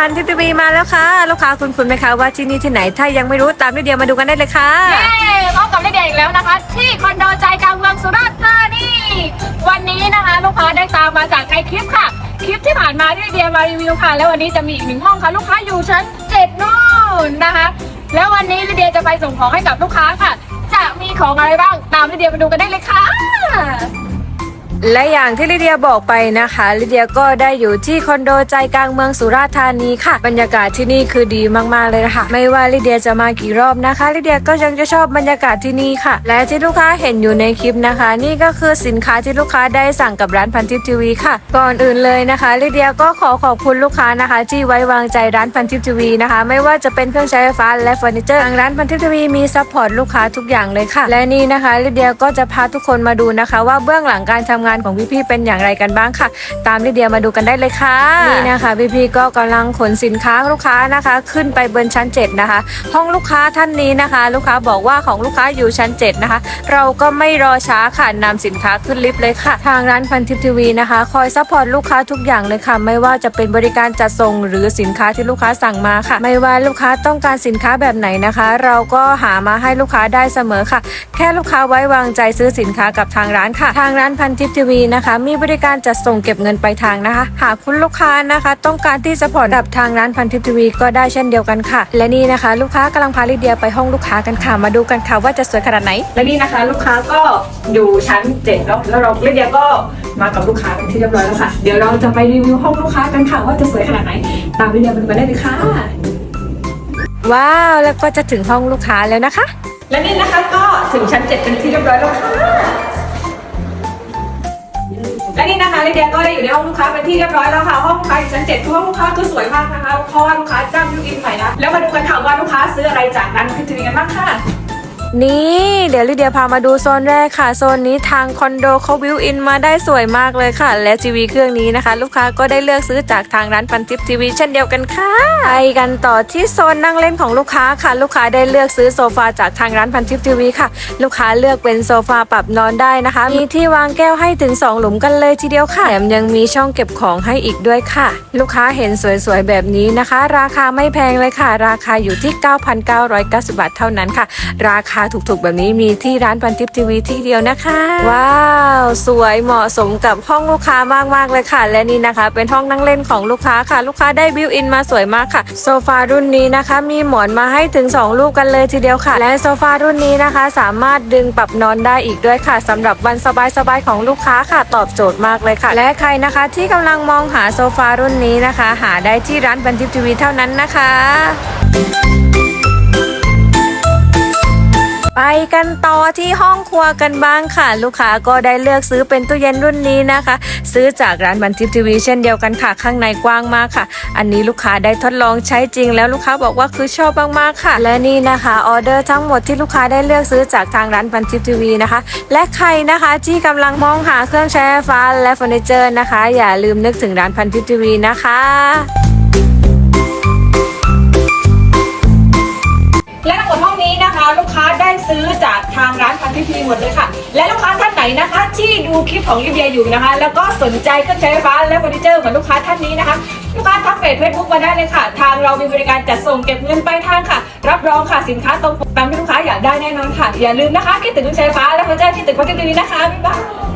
พันทิทีวีมาแล้วค่ะ ลูกค้าคุณคุณไหมคะว่าที่นี่ที่ไหน ถ้ายังไม่รู้ตามนิเดียมาดูกันได้เลยค่ะ เย้พบกับลิเดียอีกแล้วนะคะ ที่คอนโดใจกลางเมืองสุราษฎร์ธานี วันนี้นะคะลูกค้าได้ตามมาจากในคลิปค่ะ คลิปที่ผ่านมาที่ลิเดียมารีวิวค่ะ แล้ววันนี้จะมีอีกหนึ่งห้องค่ะลูกค้าอยู่ชั้นเจ็ดนู่นนะคะ แล้ววันนี้ลิเดียจะไปส่งของให้กับลูกค้าค่ะ จะมีของอะไรบ้างตามลิเดียมาดูกันได้เลยค่ะ และอย่างที่ลิเดียบอกไปนะคะลิเดียก็ได้อยู่ที่คอนโดใจกลางเมืองสุราษฎร์ธานีค่ะ บรรยากาศที่นี่คือดีมากๆเลยนะคะไม่ว่าลิเดียจะมากี่รอบนะคะลิเดียก็ยังจะชอบบรรยากาศที่นี่ค่ะ และที่ลูกค้าเห็นอยู่ในคลิปนะคะ นี่ก็คือสินค้าที่ลูกค้าได้สั่งกับร้านพันทิปทีวีค่ะ ก่อนอื่นเลยนะคะลิเดียก็ขอขอบคุณลูกค้านะคะ ที่ไว้วางใจร้านพันทิปทีวีนะคะ ไม่ว่าจะเป็นเครื่องใช้ไฟฟ้าและเฟอร์นิเจอร์ทางร้านพันทิปทีวีมีซัพพอร์ตลูกค้าทุกอย่างเลยค่ะ และนี่นะคะลิเดียก็จะพาทุกคนมาดูนะคะ ว่าเบื้องหลังการทำงานของพี่ๆเป็นอย่างไรกันบ้างค่ะ ตามลิเดียมาดูกันได้เลยค่ะนี่นะคะพี่ๆก็กำลังขนสินค้าลูกค้านะคะ ขึ้นไปบนชั้น 7 นะคะ ห้องลูกค้าท่านนี้นะคะ ลูกค้าบอกว่าของลูกค้าอยู่ชั้น 7 นะคะ เราก็ไม่รอช้าค่ะนำสินค้าขึ้นลิฟต์เลยค่ะ ทางร้านพันทิปทีวีนะคะ คอยซัพพอร์ตลูกค้าทุกอย่างเลยค่ะ ไม่ว่าจะเป็นบริการจัดส่งหรือสินค้าที่ลูกค้าสั่งมาค่ะ ไม่ว่าลูกค้าต้องการสินค้าแบบไหนนะคะ เราก็หามาให้ลูกค้าได้เสมอค่ะ แค่ลูกค้าไว้วางใจซื้อสินค้ากับทางร้านค่ะ ทางร้านพันทิปทีวีนะคะ มีบริการจัดส่งเก็บเงินปลายทางนะคะ หากคุณลูกค้านะคะ ต้องการที่จะผ่อนกับทางร้านพันทิปทีวีก็ได้เช่นเดียวกันค่ะ และนี่นะคะ ลูกค้ากำลังพาลิเดียไปห้องลูกค้ากันค่ะ มาดูกันค่ะว่าจะสวยขนาดไหน และนี่นะคะ ลูกค้าก็อยู่ชั้นเจ็ดแล้วแล้วเราลิเดียก็มากับลูกค้าเป็นที่เรียบร้อยแล้วค่ะ เดี๋ยวเราจะไปรีวิวห้องลูกค้ากันค่ะว่าจะสวยขนาดไหน ตามลิเดียมาดูกันได้เลยค่ะ ว้าว แล้วก็จะถึงห้องลูกค้าแล้วนะคะ และนี่นะคะก็ถึงชั้นเจ็ดเป็นที่เรียบร้อยแล้วค่ะและ นี่นะคะลิเดียก็ได้อยู่ในห้องลูกค้าเป็นที่เรียบร้อยแล้วค่ะ ห้องลูกค้าอยู่ชั้นเจ็ดคือห้องลูกค้าคือสวยมากนะคะเพราะว่าลูกค้าจ้างยูอินใหม่นะแล้วมาดูกันค่ะว่าลูกค้าซื้ออะไรจากร้านพิทวีกันบ้างค่ะ นี่เดี๋ยวลิเดียพามาดูโซนแรกค่ะ โซนนี้ทางคอนโดเขาวิวอินมาได้สวยมากเลยค่ะ และทีวีเครื่องนี้นะคะ ลูกค้าก็ได้เลือกซื้อจากทางร้านพันทิปทีวีเช่นเดียวกันค่ะไปกันต่อที่โซนนั่งเล่นของลูกค้าค่ะ ลูกค้าได้เลือกซื้อโซฟาจากทางร้านพันทิปทีวีค่ะ ลูกค้าเลือกเป็นโซฟาปรับนอนได้นะคะ มีที่วางแก้วให้ถึง 2 หลุมกันเลยทีเดียวค่ะแถมยังมีช่องเก็บของให้อีกด้วยค่ะ ลูกค้าเห็นสวยๆแบบนี้นะคะ ราคาไม่แพงเลยค่ะ ราคาอยู่ที่ 9,990 บาทเท่านั้นค่ะ ราคาาถูกๆ แบบนี้มีที่ร้านพันทิปทีวีที่เดียวนะคะ ว้าว สวยเหมาะสมกับห้องลูกค้ามากๆเลยค่ะ และนี่นะคะ เป็นห้องนั่งเล่นของลูกค้าค่ะ ลูกค้าได้บิวอินมาสวยมากค่ะ โซฟารุ่นนี้นะคะ มีหมอนมาให้ถึง 2 ลูกกันเลยทีเดียวค่ะ และโซฟารุ่นนี้นะคะ สามารถดึงปรับนอนได้อีกด้วยค่ะสำหรับวันสบายๆของลูกค้าค่ะตอบโจทย์มากเลยค่ะ และใครนะคะที่กำลังมองหาโซฟารุ่นนี้นะคะ หาได้ที่ร้านพันทิปทีวีเท่านั้นนะคะ กันต่อที่ห้องครัวกันบ้างค่ะ ลูกค้าก็ได้เลือกซื้อเป็นตู้เย็นรุ่นนี้นะคะ ซื้อจากร้านบันทิปทีวีเช่นเดียวกันค่ะ ข้างในกว้างมากค่ะ อันนี้ลูกค้าได้ทดลองใช้จริง แล้วลูกค้าบอกว่าคือชอบมากๆค่ะ และนี่นะคะออเดอร์ทั้งหมดที่ลูกค้าได้เลือกซื้อจากทางร้านบันทิปทีวีนะคะ และใครนะคะที่กำลังมองหาเครื่องใช้ไฟฟ้าและเฟอร์นิเจอร์นะคะ อย่าลืมนึกถึงร้านพันทิปทีวีนะคะ ซื้อจากทางร้านพันทิพีหมดเลยค่ะ และลูกค้าท่านไหนนะคะ ที่ดูคลิปของลิเบียอยู่นะคะ แล้วก็สนใจเครื่องใช้ไฟฟ้าและเฟอร์นิเจอร์เหมือนลูกค้าท่านนี้นะคะลูกค้าทักเฟซเฟซบุ๊กมาได้เลยค่ะ ทางเรามีบริการจัดส่งเก็บเงินปลายทางค่ะ รับรองค่ะสินค้าตรงปกตามที่ลูกค้าอยากได้แน่นอนค่ะ อย่าลืมนะคะคิดถึงเครื่องใช้ไฟฟ้าและเฟอร์นิเจอร์ที่ตึกพันทิพีนะคะบ๊ายบาย